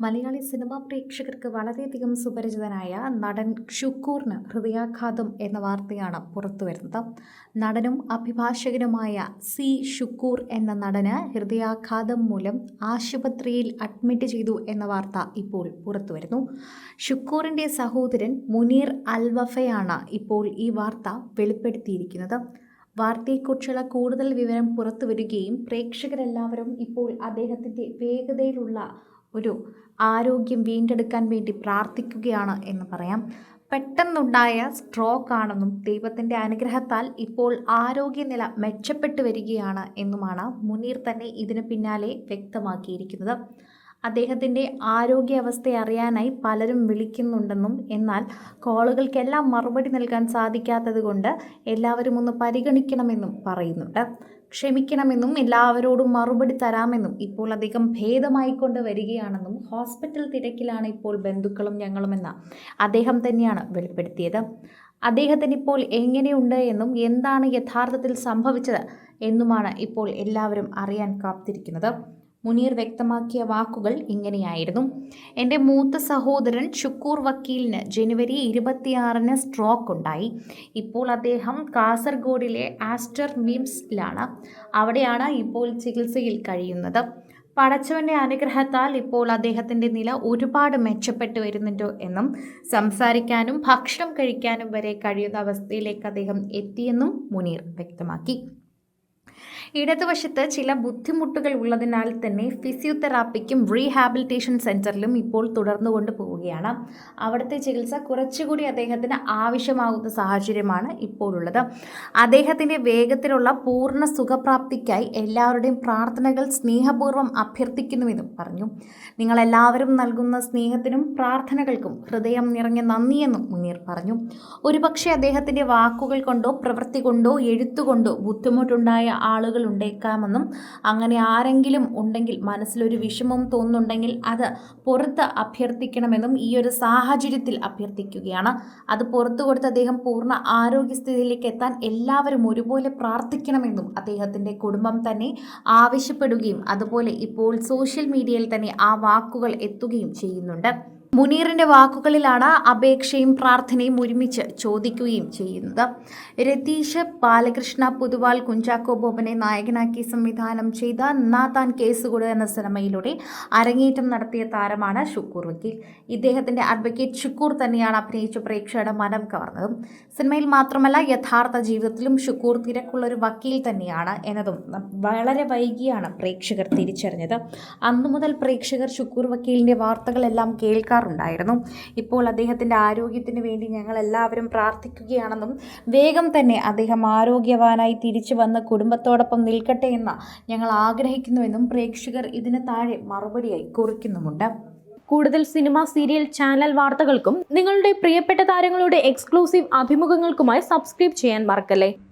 Malayali cinema പ്രേക്ഷകർക്ക് വളരെയധികം സുപരിചിതനായ നടൻ ഷുക്കൂറിന് ഹൃദയാഘാതം എന്ന വാർത്തയാണ് പുറത്തുവരുന്നത് നടനും അഭിഭാഷകനുമായ സി ഷുക്കൂർ എന്ന നടന് ഹൃദയാഘാതം മൂലം ആശുപത്രിയിൽ അഡ്മിറ്റ് ചെയ്തു എന്ന വാർത്ത ഇപ്പോൾ പുറത്തുവരുന്നു ഷുക്കൂറിന്റെ സഹോദരൻ മുനീർ അൽവഫയാണ് ഇപ്പോൾ ഈ വാർത്ത വെളിപ്പെടുത്തിയിരിക്കുന്നത്. വാർത്തയെക്കുറിച്ചുള്ള കൂടുതൽ വിവരം പുറത്തു വരികയും പ്രേക്ഷകരെല്ലാവരും ഇപ്പോൾ അദ്ദേഹത്തിന്റെ വേഗതയിലുള്ള ഒരു ആരോഗ്യം വീണ്ടെടുക്കാൻ വേണ്ടി പ്രാർത്ഥിക്കുകയാണ് എന്ന് പറയാം. പെട്ടെന്നുണ്ടായ സ്ട്രോക്ക് ആണെന്നും ദൈവത്തിന്റെ അനുഗ്രഹത്താൽ ഇപ്പോൾ ആരോഗ്യനില മെച്ചപ്പെട്ടു വരികയാണ് എന്നുമാണ് മുനീർ തന്നെ ഇതിന് പിന്നാലെ വ്യക്തമാക്കിയിരിക്കുന്നത്. അദ്ദേഹത്തിന്റെ ആരോഗ്യാവസ്ഥ അറിയാനായി പലരും വിളിക്കുന്നുണ്ടെന്നും എന്നാൽ കോളുകൾക്കെല്ലാം മറുപടി നൽകാൻ സാധിക്കാത്തത് കൊണ്ട് എല്ലാവരും ഒന്ന് പരിഗണിക്കണമെന്നും പറയുന്നുണ്ട്. ക്ഷമിക്കണമെന്നും എല്ലാവരോടും മറുപടി തരാമെന്നും ഇപ്പോൾ അധികം ഭേദമായിക്കൊണ്ട് വരികയാണെന്നും ഹോസ്പിറ്റൽ തിരക്കിലാണ് ഇപ്പോൾ ബന്ധുക്കളും ഞങ്ങളുമെന്ന് അദ്ദേഹം തന്നെയാണ് വെളിപ്പെടുത്തിയത്. അദ്ദേഹത്തിന് ഇപ്പോൾ എങ്ങനെയുണ്ട് എന്നും എന്താണ് യഥാർത്ഥത്തിൽ സംഭവിച്ചത് എന്നുമാണ് ഇപ്പോൾ എല്ലാവരും അറിയാൻ കാത്തിരിക്കുന്നത്. മുനീർ വ്യക്തമാക്കിയ വാക്കുകൾ ഇങ്ങനെയായിരുന്നു. എന്റെ മൂത്ത സഹോദരൻ ഷുക്കൂർ വക്കീലിന് ജനുവരി ഇരുപത്തിയാറിന് സ്ട്രോക്ക് ഉണ്ടായി. ഇപ്പോൾ അദ്ദേഹം കാസർഗോഡിലെ ആസ്റ്റർ മിംസിലാണ്. അവിടെയാണ് ഇപ്പോൾ ചികിത്സയിൽ കഴിയുന്നത്. പടച്ചവന്റെ അനുഗ്രഹത്താൽ ഇപ്പോൾ അദ്ദേഹത്തിന്റെ നില ഒരുപാട് മെച്ചപ്പെട്ടു വരുന്നുണ്ട് എന്നും സംസാരിക്കാനും ഭക്ഷണം കഴിക്കാനും വരെ കഴിയുന്ന അവസ്ഥയിലേക്ക് അദ്ദേഹം എത്തിയെന്നും മുനീർ വ്യക്തമാക്കി. ഇടതുവശത്ത് ചില ബുദ്ധിമുട്ടുകൾ ഉള്ളതിനാൽ തന്നെ ഫിസിയോതെറാപ്പിക്കും റീഹാബിലിറ്റേഷൻ സെന്ററിലും ഇപ്പോൾ തുടർന്നു പോവുകയാണ്. അവിടുത്തെ ചികിത്സ കുറച്ചുകൂടി അദ്ദേഹത്തിന് ആവശ്യമാകുന്ന സാഹചര്യമാണ് ഇപ്പോഴുള്ളത്. അദ്ദേഹത്തിന്റെ വേഗത്തിലുള്ള പൂർണ സുഖപ്രാപ്തിക്കായി എല്ലാവരുടെയും പ്രാർത്ഥനകൾ സ്നേഹപൂർവം അഭ്യർത്ഥിക്കുന്നുവെന്നും പറഞ്ഞു. നിങ്ങളെല്ലാവരും നൽകുന്ന സ്നേഹത്തിനും പ്രാർത്ഥനകൾക്കും ഹൃദയം നിറഞ്ഞ നന്ദിയെന്നും മുനീർ പറഞ്ഞു. ഒരുപക്ഷെ അദ്ദേഹത്തിന്റെ വാക്കുകൾ കൊണ്ടോ പ്രവൃത്തി കൊണ്ടോ എഴുത്തുകൊണ്ടോ ബുദ്ധിമുട്ടുണ്ടായ ആളുകൾ ഉണ്ടേക്കാമെന്നും അങ്ങനെ ആരെങ്കിലും ഉണ്ടെങ്കിൽ മനസ്സിലൊരു വിഷമം തോന്നുന്നുണ്ടെങ്കിൽ അത് പുറത്ത് അഭ്യർത്ഥിക്കണമെന്നും ഈ ഒരു സാഹചര്യത്തിൽ അഭ്യർത്ഥിക്കുകയാണ്. അത് പുറത്തു കൊടുത്ത് അദ്ദേഹം പൂർണ ആരോഗ്യസ്ഥിതിയിലേക്ക് എത്താൻ എല്ലാവരും ഒരുപോലെ പ്രാർത്ഥിക്കണമെന്നും അദ്ദേഹത്തിന്റെ കുടുംബം തന്നെ ആവശ്യപ്പെടുകയും അതുപോലെ ഇപ്പോൾ സോഷ്യൽ മീഡിയയിൽ തന്നെ ആ വാക്കുകൾ എത്തുകയും ചെയ്യുന്നുണ്ട്. മുനീറിന്റെ വാക്കുകളിലാണ് അപേക്ഷയും പ്രാർത്ഥനയും ഒരുമിച്ച് ചോദിക്കുകയും ചെയ്യുന്നത്. രതീഷ് ബാലകൃഷ്ണ പുതുവാൾ കുഞ്ചാക്കോ ബോബനെ നായകനാക്കി സംവിധാനം ചെയ്ത നാത്താൻ കേസുകൂട് എന്ന സിനിമയിലൂടെ അരങ്ങേറ്റം നടത്തിയ താരമാണ് ഷുക്കൂർ വക്കീൽ. ഇദ്ദേഹത്തിന്റെ അഡ്വക്കേറ്റ് ഷുക്കൂർ തന്നെയാണ് അഭിനയിച്ച പ്രേക്ഷകരുടെ മനം കവർന്നതും. സിനിമയിൽ മാത്രമല്ല യഥാർത്ഥ ജീവിതത്തിലും ഷുക്കൂർ തിരക്കുള്ള ഒരു വക്കീൽ തന്നെയാണ് എന്നതും വളരെ വൈകിയാണ് പ്രേക്ഷകർ തിരിച്ചറിഞ്ഞത്. അന്നു മുതൽ പ്രേക്ഷകർ ഷുക്കൂർ വക്കീലിന്റെ വാർത്തകളെല്ലാം കേൾക്കാൻ ചെയ്യാറുണ്ടായിരുന്നു ഇപ്പോൾ അദ്ദേഹത്തിന്റെ ആരോഗ്യത്തിന് വേണ്ടി ഞങ്ങൾ എല്ലാവരും പ്രാർത്ഥിക്കുകയാണെന്നും വേഗം തന്നെ അദ്ദേഹം ആരോഗ്യവാനായി തിരിച്ചു വന്ന് കുടുംബത്തോടൊപ്പം നിൽക്കട്ടെ എന്ന് ഞങ്ങൾ ആഗ്രഹിക്കുന്നുവെന്നും പ്രേക്ഷകർ ഇതിന് താഴെ മറുപടിയായി കുറിക്കുന്നുമുണ്ട്. കൂടുതൽ സിനിമ സീരിയൽ ചാനൽ വാർത്തകൾക്കും നിങ്ങളുടെ പ്രിയപ്പെട്ട താരങ്ങളുടെ എക്സ്ക്ലൂസീവ് അഭിമുഖങ്ങൾക്കുമായി സബ്സ്ക്രൈബ് ചെയ്യാൻ മറക്കല്ലേ?